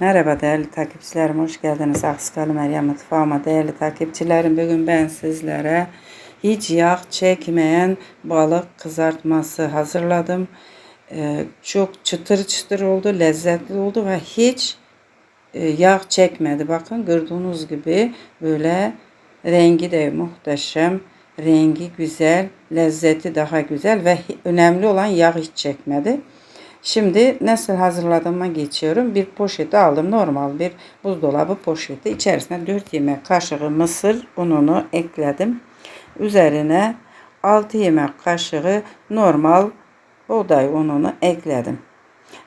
Merhaba değerli takipçilerim, hoş geldiniz Aksalı Meryem Mutfağıma. Değerli takipçilerim, bugün ben sizlere hiç yağ çekmeyen balık kızartması hazırladım. Ee, çok çıtır çıtır oldu, lezzetli oldu ve hiç e, yağ çekmedi. Bakın gördüğünüz gibi böyle rengi de muhteşem, rengi güzel, lezzeti daha güzel ve önemli olan yağ hiç çekmedi. Şimdi nasıl hazırladığıma geçiyorum. Bir poşeti aldım. Normal bir buzdolabı poşeti. İçerisine 4 yemek kaşığı mısır ununu ekledim. Üzerine 6 yemek kaşığı normal buğday ununu ekledim.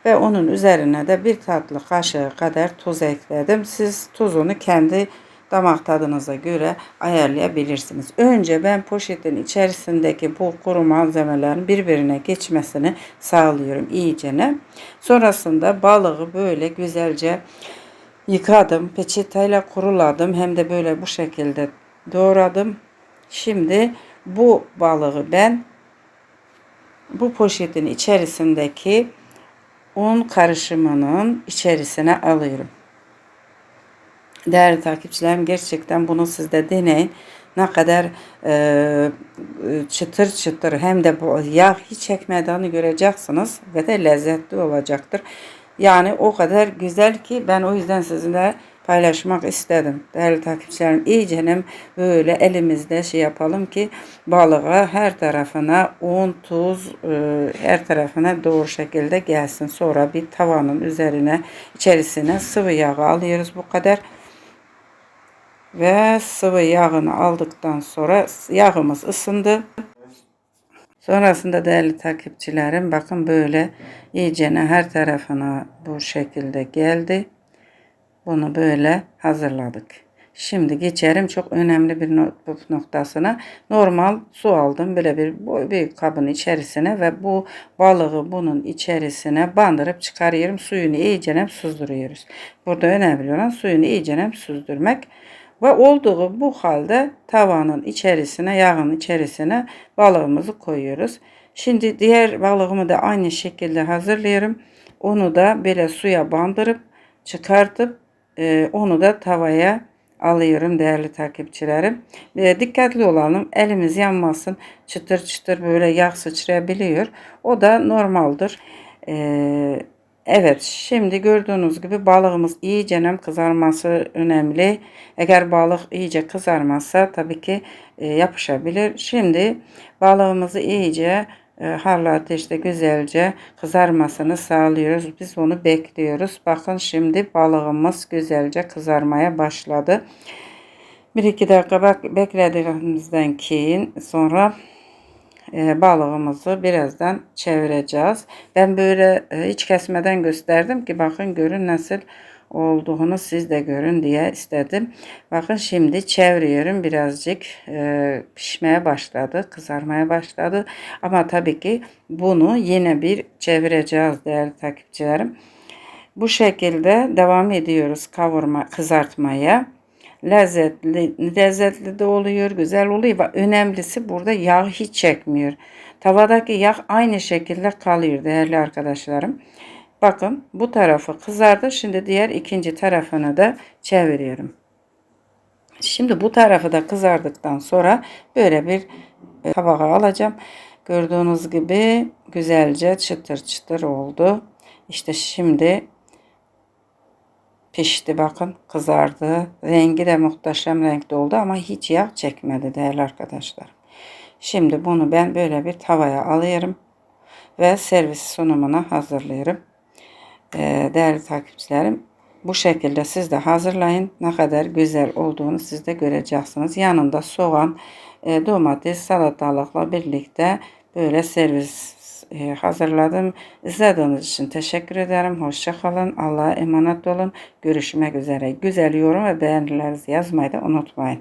Ve onun üzerine de bir tatlı kaşığı kadar tuz ekledim. Siz tuzunu kendi damak tadınıza göre ayarlayabilirsiniz. Önce ben poşetin içerisindeki bu kuru malzemelerin birbirine geçmesini sağlıyorum iyicene. Sonrasında balığı böyle güzelce yıkadım. Peçeteyle kuruladım. Hem de böyle bu şekilde doğradım. Şimdi bu balığı ben bu poşetin içerisindeki un karışımının içerisine alıyorum. Değerli takipçilerim gerçekten bunu siz de deneyin. Ne kadar e, çıtır çıtır hem de bu yağ hiç çekmediğini göreceksiniz ve de lezzetli olacaktır. Yani o kadar güzel ki ben o yüzden sizinle paylaşmak istedim. Değerli takipçilerim iyicenim böyle elimizde şey yapalım ki balığa her tarafına un, tuz e, her tarafına doğru şekilde gelsin. Sonra bir tavanın üzerine içerisine sıvı yağ alıyoruz bu kadar ve sıvı yağını aldıktan sonra yağımız ısındı. Sonrasında değerli takipçilerim bakın böyle iyicene her tarafına bu şekilde geldi. Bunu böyle hazırladık. Şimdi geçerim çok önemli bir noktasına. Normal su aldım böyle bir, bir kabın içerisine ve bu balığı bunun içerisine bandırıp çıkarıyorum. Suyunu iyice süzdürüyoruz. Burada önemli olan suyunu iyice süzdürmek. Ve olduğu bu halde tavanın içerisine, yağın içerisine balığımızı koyuyoruz. Şimdi diğer balığımı da aynı şekilde hazırlıyorum. Onu da böyle suya bandırıp çıkartıp e, onu da tavaya alıyorum değerli takipçilerim. E, dikkatli olalım. Elimiz yanmasın. Çıtır çıtır böyle yağ sıçrayabiliyor. O da normaldir. Eee Evet, şimdi gördüğünüz gibi balığımız iyice kızarması önemli. Eğer balık iyice kızarmazsa tabii ki e, yapışabilir. Şimdi balığımızı iyice e, harlı ateşte güzelce kızarmasını sağlıyoruz. Biz onu bekliyoruz. Bakın şimdi balığımız güzelce kızarmaya başladı. Bir iki dakika bak beklediğimizden keyin sonra e, balığımızı birazdan çevireceğiz. Ben böyle e, hiç kesmeden gösterdim ki bakın görün nasıl olduğunu siz de görün diye istedim. Bakın şimdi çeviriyorum birazcık e, pişmeye başladı kızarmaya başladı ama tabii ki bunu yine bir çevireceğiz değerli takipçilerim. Bu şekilde devam ediyoruz kavurma kızartmaya lezzetli, lezzetli de oluyor, güzel oluyor ve önemlisi burada yağ hiç çekmiyor. Tavadaki yağ aynı şekilde kalıyor değerli arkadaşlarım. Bakın bu tarafı kızardı. Şimdi diğer ikinci tarafını da çeviriyorum. Şimdi bu tarafı da kızardıktan sonra böyle bir e, tabağa alacağım. Gördüğünüz gibi güzelce çıtır çıtır oldu. İşte şimdi pişti bakın kızardı. Rengi de muhteşem renkte oldu ama hiç yağ çekmedi değerli arkadaşlar. Şimdi bunu ben böyle bir tavaya alıyorum ve servis sunumuna hazırlıyorum. Ee, değerli takipçilerim bu şekilde siz de hazırlayın. Ne kadar güzel olduğunu siz de göreceksiniz. Yanında soğan, e, domates, salatalıkla birlikte böyle servis e, hazırladım. İzlediğiniz için teşekkür ederim. Hoşça kalın. Allah'a emanet olun. Görüşmek üzere. Güzel yorum ve beğenilerinizi yazmayı da unutmayın.